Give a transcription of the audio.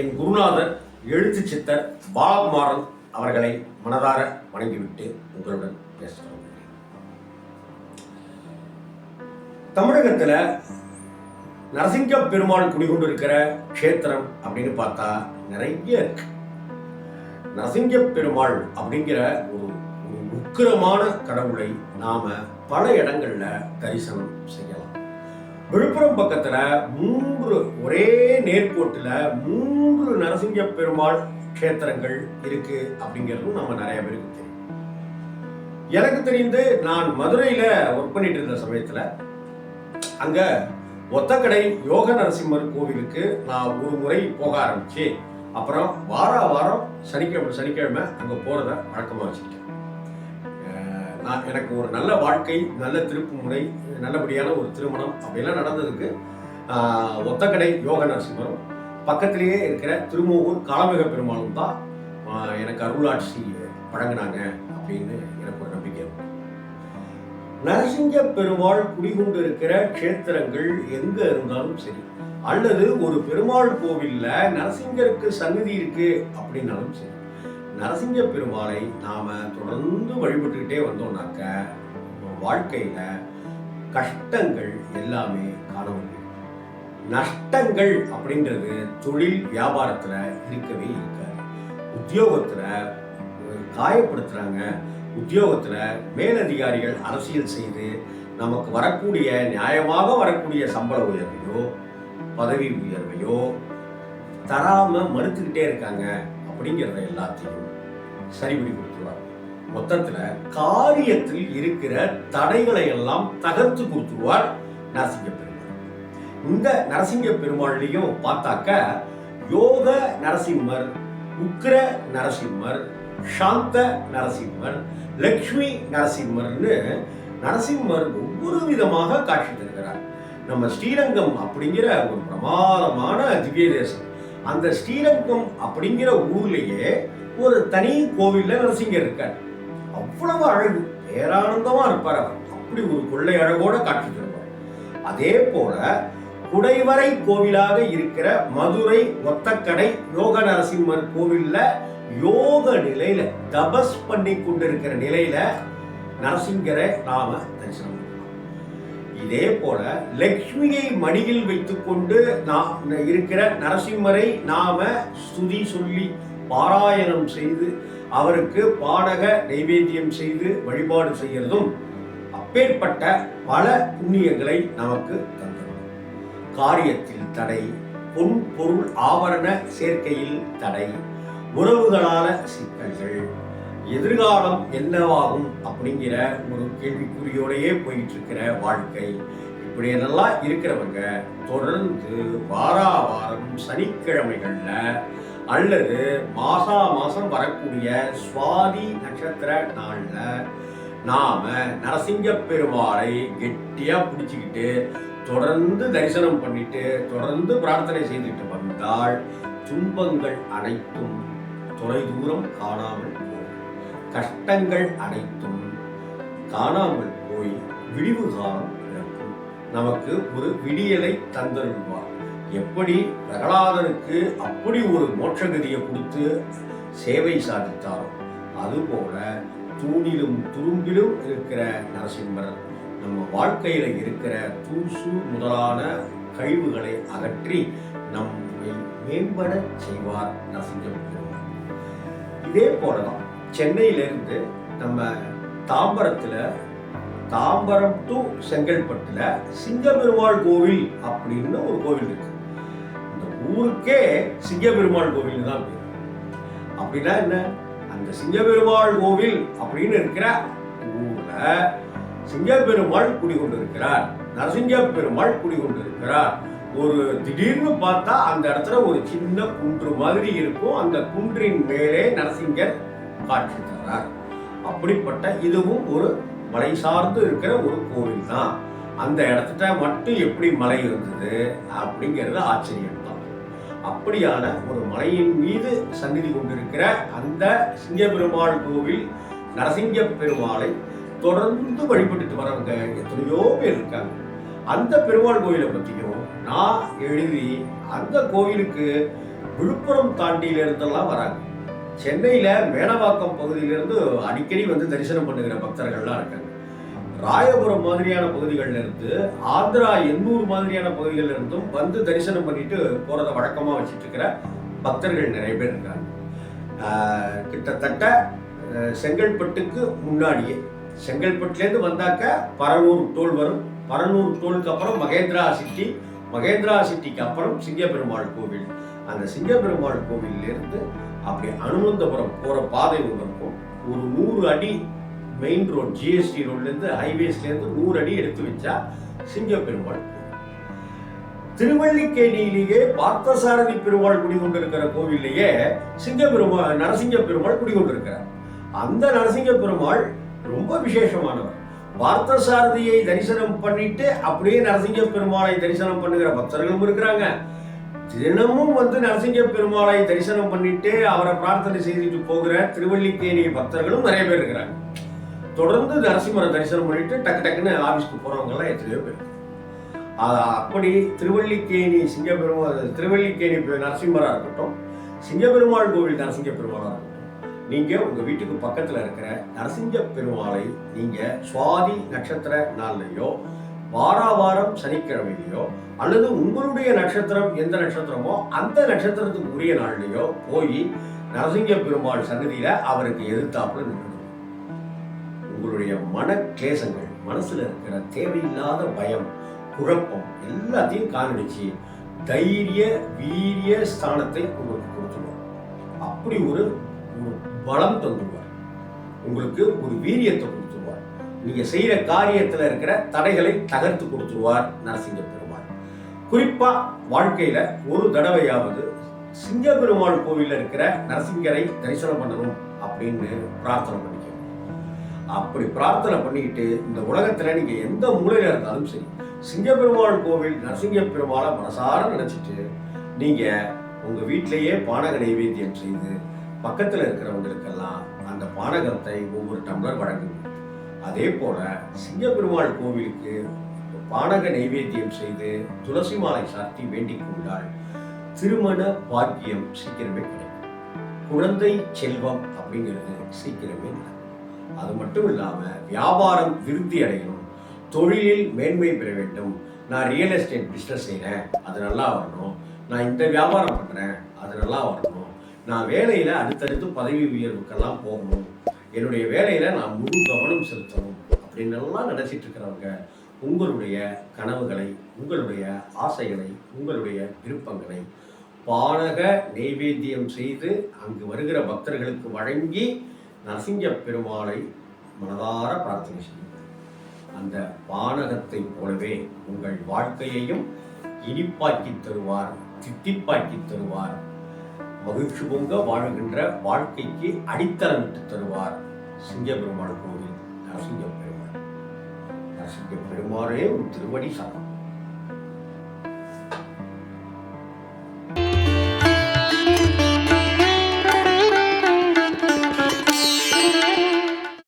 என் குருநாதர் எழுத்து சித்தர் பாலகுமாரன் அவர்களை மனதார வணங்கிவிட்டு உங்களுடன் பேச தமிழகத்தில் நரசிங்க பெருமாள் குடிகொண்டிருக்கிற க்ஷேத்திரம் அப்படின்னு பார்த்தா நிறைய இருக்கு. நரசிங்க பெருமாள் அப்படிங்கிற ஒரு ஒரு உக்கிரமான கடவுளை நாம பல இடங்கள்ல தரிசனம் செய்யலாம். விழுப்புரம் பக்கத்துல மூன்று ஒரே நேர்கோட்டுல மூன்று நரசிங்க பெருமாள் க்ஷேத்திரங்கள் இருக்கு அப்படிங்கிறதும் நம்ம நிறைய பேருக்கு தெரியும். எனக்கு தெரிந்து நான் மதுரையில ஒர்க் பண்ணிட்டு இருந்த சமயத்துல அங்க ஒத்தக்கடை யோக நரசிம்மர் கோவிலுக்கு நான் ஒரு முறை போக ஆரம்பிச்சு அப்புறம் வார வாரம் சனிக்கிழமை சனிக்கிழமை அங்க போறத வழக்கமா வச்சுருக்கேன் நான் எனக்கு ஒரு நல்ல வாழ்க்கை நல்ல திருப்பு முறை நல்லபடியான ஒரு திருமணம் அப்படிலாம் நடந்ததுக்கு ஒத்தக்கடை யோக நரசிம்மரும் பக்கத்திலேயே இருக்கிற திருமூகூர் காலமிக பெருமாளும் தான் எனக்கு அருளாட்சி வழங்கினாங்க அப்படின்னு எனக்கு ஒரு நம்பிக்கை நரசிங்க பெருமாள் குடிகொண்டு இருக்கிற க்ஷேத்திரங்கள் எங்க இருந்தாலும் சரி அல்லது ஒரு பெருமாள் கோவில்ல நரசிங்கருக்கு சந்நிதி இருக்கு அப்படின்னாலும் சரி நரசிங்க பெருமாளை நாம் தொடர்ந்து வழிபட்டுக்கிட்டே வந்தோம்னாக்க வாழ்க்கையில் கஷ்டங்கள் எல்லாமே காண முடியும் நஷ்டங்கள் அப்படின்றது தொழில் வியாபாரத்தில் இருக்கவே இருக்காது. உத்தியோகத்தில் காயப்படுத்துகிறாங்க உத்தியோகத்தில் மேலதிகாரிகள் அரசியல் செய்து நமக்கு வரக்கூடிய நியாயமாக வரக்கூடிய சம்பள உயர்வையோ பதவி உயர்வையோ தராமல் மறுத்துக்கிட்டே இருக்காங்க. அப்படிங்கிறத எல்லாத்தையும் சரிபடி கொடுத்துருவார். மொத்தத்துல காரியத்தில் இருக்கிற தடைகளை எல்லாம் தகர்த்து கொடுத்துருவார் நரசிங்க பெருமாள் இந்த நரசிங்க பெருமாள்லையும் பார்த்தாக்க யோக நரசிம்மர் உக்ர நரசிம்மர் சாந்த நரசிம்மர் லக்ஷ்மி நரசிம்மர்னு நரசிம்மர் ஒவ்வொரு விதமாக காட்சி தருகிறார். நம்ம ஸ்ரீரங்கம் அப்படிங்கிற ஒரு பிரமாதமான திவ்ய தேசம் அந்த ஸ்ரீரங்கம் அப்படிங்கிற ஊர்லயே ஒரு தனி கோவில்ல நரசிங்கர் இருக்கார். அவ்வளவு அழகு பேரானந்தமா இருப்பார் அவர். அப்படி ஒரு கொள்ளை அழகோட காட்சி தருவார். அதே போல குடைவரை கோவிலாக இருக்கிற மதுரை ஒத்தக்கடை யோக நரசிம்மர் கோவில்ல யோக நிலையில தபஸ் பண்ணி கொண்டிருக்கிற நிலையில நரசிங்கரை நாம தரிசனம் இதே போல லக்ஷ்மியை மடியில் வைத்துக்கொண்டு நாம் இருக்கிற நரசிம்மரை நாம ஸ்துதி சொல்லி பாராயணம் செய்து அவருக்கு பாடக நைவேத்தியம் செய்து வழிபாடு செய்கிறதும் அப்பேற்பட்ட பல புண்ணியங்களை நமக்கு தந்துள்ளது காரியத்தில் தடை பொன் பொருள் ஆபரண சேர்க்கையில் தடை உறவுகளான சிக்கல்கள் எதிர்காலம் என்னவாகும் அப்படிங்கிற ஒரு கேள்விக்குறியோடையே போயிட்டு இருக்கிற வாழ்க்கை. இப்படியெல்லாம் இருக்கிறவங்க தொடர்ந்து வாரா வாரம் சனிக்கிழமைகளில் அல்லது மாசா மாசம் வரக்கூடிய சுவாதி நட்சத்திர நாளில் நாம நரசிங்க பெருமாளை கெட்டியா பிடிச்சுக்கிட்டு தொடர்ந்து தரிசனம் பண்ணிட்டு தொடர்ந்து பிரார்த்தனை செய்துட்டு வந்தால் துன்பங்கள் அனைத்தும் தொலைதூரம் காணாமல் கஷ்டங்கள் அனைத்தும் காணாமல் போய் விடிவு காலம் பிறக்கும். நமக்கு ஒரு விடியலை தந்தருள்வார். எப்படி? பிரகலாதனுக்கு அப்படி ஒரு மோட்சகதியை கொடுத்து சேவை சாதித்தாரோ அதுபோல தூணிலும் துரும்பிலும் இருக்கிற நரசிம்மர் நம்ம வாழ்க்கையில இருக்கிற தூசு முதலான கழிவுகளை அகற்றி நம்மை மேம்பட செய்வார் நரசிங்கம் இதே போலதான் சென்னையிலேருந்து நம்ம தாம்பரத்தில் தாம்பரம் டு செங்கல்பட்டில் சிங்கபெருமாள் கோவில் அப்படின்னு ஒரு கோவில் இருக்கு. இந்த ஊருக்கே சிங்கபெருமாள் கோவில் தான் பேர். அப்படின்னா என்ன? அந்த சிங்கபெருமாள் கோவில் அப்படின்னு இருக்கிற ஊரில் சிங்கப்பெருமாள் குடிகொண்டிருக்கிறார். நரசிங்க பெருமாள் குடிகொண்டிருக்கிறார். ஒரு திடீர்னு பார்த்தா அந்த இடத்துல ஒரு சின்ன குன்று மாதிரி இருக்கும். அந்த குன்றின் மேலே நரசிங்கர் காட்சி தர்றார் அப்படிப்பட்ட இதுவும் ஒரு மலை சார்ந்து இருக்கிற ஒரு கோவில் தான் அந்த இடத்துல மட்டும் எப்படி மலை இருந்தது அப்படிங்கிறது ஆச்சரியம் தான் அப்படியான ஒரு மலையின் மீது சந்நிதி கொண்டிருக்கிற அந்த சிங்கப்பெருமாள் கோவில் நரசிங்க பெருமாளை தொடர்ந்து வழிபட்டுட்டு வரவங்க எத்தனையோ பேர் இருக்காங்க. அந்த பெருமாள் கோயிலை பற்றியும் நான் எழுதி அந்த கோவிலுக்கு விழுப்புரம் தாண்டியிலிருந்தெல்லாம் வராங்க. சென்னையில மேனவாக்கம் பகுதியிலிருந்து அடிக்கடி வந்து தரிசனம் பண்ணுகிற பக்தர்கள்லாம் இருக்காங்க. ராயபுரம் மாதிரியான பகுதிகளில் இருந்து ஆந்திரா எண்ணூர் மாதிரியான பகுதிகளில் இருந்தும் வந்து தரிசனம் பண்ணிட்டு போறத வழக்கமா வச்சுட்டு இருக்கிற பக்தர்கள் நிறைய பேர் இருக்காங்க. கிட்டத்தட்ட செங்கல்பட்டுக்கு முன்னாடியே செங்கல்பட்டுலேருந்து வந்தாக்க பரனூர் டோல் வரும். பரனூர் டோலுக்கு அப்புறம் மகேந்திரா சிட்டி மகேந்திரா சிட்டிக்கு அப்புறம் சிங்கப்பெருமாள் கோவில். அந்த சிங்கப்பெருமாள் கோவிலிருந்து அப்படி அனுமந்தபுரம் போகிற பாதை ஒன்று இருக்கும். ஒரு நூறு அடி மெயின் ரோட் ஜிஎஸ்டி ரோட்லேருந்து ஹைவேஸ்லேருந்து நூறு அடி எடுத்து வச்சா சிங்கப்பெருமாள் கோவில். திருவள்ளிக்கேணியிலேயே பார்த்தசாரதி பெருமாள் குடிகொண்டிருக்கிற கோவில்லையே சிங்கப்பெருமாள் நரசிங்க பெருமாள் குடிகொண்டிருக்கிறார் அந்த நரசிங்க பெருமாள் ரொம்ப விசேஷமானவர். பார்த்தசாரதியை தரிசனம் பண்ணிட்டு அப்படியே நரசிங்க பெருமாளை தரிசனம் பண்ணுகிற பக்தர்களும் இருக்கிறாங்க. தினமும் வந்து நரசிங்க பெருமாளை தரிசனம் பண்ணிட்டு அவரை பிரார்த்தனை செய்துட்டு போகிற திருவள்ளிக்கேணி பக்தர்களும் நிறைய பேர் இருக்கிறாங்க. தொடர்ந்து நரசிம்மரை தரிசனம் பண்ணிட்டு டக்கு டக்குன்னு ஆபீஸ்க்கு போறவங்கெல்லாம் எத்தனையோ பேர் அப்படி திருவள்ளிக்கேணி சிங்கப்பெருமாள் திருவள்ளிக்கேணி நரசிம்மரா இருக்கட்டும் சிங்கப்பெருமாள் கோவில் நரசிங்க பெருமாளா இருக்கட்டும் நீங்க உங்க வீட்டுக்கு பக்கத்துல இருக்கிற நரசிங்க பெருமாளை நீங்க சுவாதி நட்சத்திர நாள்லயோ வாரா வாரம் சனிக்கிழமையிலையோ அல்லது உங்களுடைய நட்சத்திரம் எந்த நட்சத்திரமோ அந்த நட்சத்திரத்துக்கு உரிய நாள்லையோ போய் நரசிங்க பெருமாள் சன்னதியில அவருக்கு எதிர்த்தாப்புல நின்றுடும் உங்களுடைய மன கிளேசங்கள் மனசுல இருக்கிற தேவையில்லாத பயம் குழப்பம் எல்லாத்தையும் காணடிச்சு தைரிய வீரிய ஸ்தானத்தை உங்களுக்கு கொடுத்துருவார் அப்படி ஒரு ஒரு பலம் தந்துடுவார். உங்களுக்கு ஒரு வீரியத்தை நீங்கள் நீங்க செய்யற காரியத்துல இருக்கிற தடைகளை தகர்த்து கொடுத்துருவார் நரசிங்க பெருமாள் குறிப்பா வாழ்க்கையில ஒரு தடவையாவது சிங்க பெருமாள் கோவில்ல இருக்கிற நரசிங்கரை தரிசனம் பண்ணணும் அப்படின்னு பிரார்த்தனை பண்ணிக்கணும் அப்படி பிரார்த்தனை பண்ணிக்கிட்டு இந்த உலகத்துல நீங்க எந்த மூலையில இருந்தாலும் சரி சிங்கப்பெருமாள் கோவில் நரசிங்க பெருமாளை மனசார நினைச்சிட்டு நீங்க உங்க வீட்டிலேயே பானக நைவேத்தியம் செய்து பக்கத்துல இருக்கிறவங்களுக்கெல்லாம் அந்த பானகத்தை ஒவ்வொரு டம்ளர் வழங்குங்க. அதே போல சிங்கப்பெருமாள் கோவிலுக்கு பானக நைவேத்தியம் செய்து துளசி மாலை சாத்தி வேண்டிக் கொண்டால் திருமண பாக்கியம் சீக்கிரமே கிடைக்கும். குழந்தை செல்வம் அப்படிங்கிறது சீக்கிரமே நடக்கும். அது மட்டும் இல்லாம வியாபாரம் விருத்தி அடையணும். தொழிலில் மேன்மை பெற வேண்டும். நான் ரியல் எஸ்டேட் பிஸ்னஸ் செய்கிறேன் அது நல்லா வரணும். நான் இந்த வியாபாரம் பண்ணுறேன் அது நல்லா வரணும். நான் வேலையில் அடுத்தடுத்து பதவி உயர்வுக்கெல்லாம் போகணும். என்னுடைய வேலையில் நான் முழு கவனம் செலுத்தணும் அப்படின்னு எல்லாம் நினச்சிட்டு இருக்கிறவங்க உங்களுடைய கனவுகளை உங்களுடைய ஆசைகளை உங்களுடைய விருப்பங்களை பாடக நெய்வேத்தியம் செய்து அங்கு வருகிற பக்தர்களுக்கு வழங்கி நரசிங்க பெருமாளை மனதார பிரார்த்தனை செய்யுங்கள். அந்த பானகத்தை போலவே உங்கள் வாழ்க்கையையும் இனிப்பாக்கி தருவார் தித்திப்பாக்கி தருவார். மகிழ்ச்சி பொங்க வாழுகின்ற வாழ்க்கைக்கு அடித்தளமிட்டு தருவார். சிங்க பெருமாள் கோவில் நரசிங்க பெருமாள். நரசிங்க பெருமாளே ஒரு திருவடி சரணம்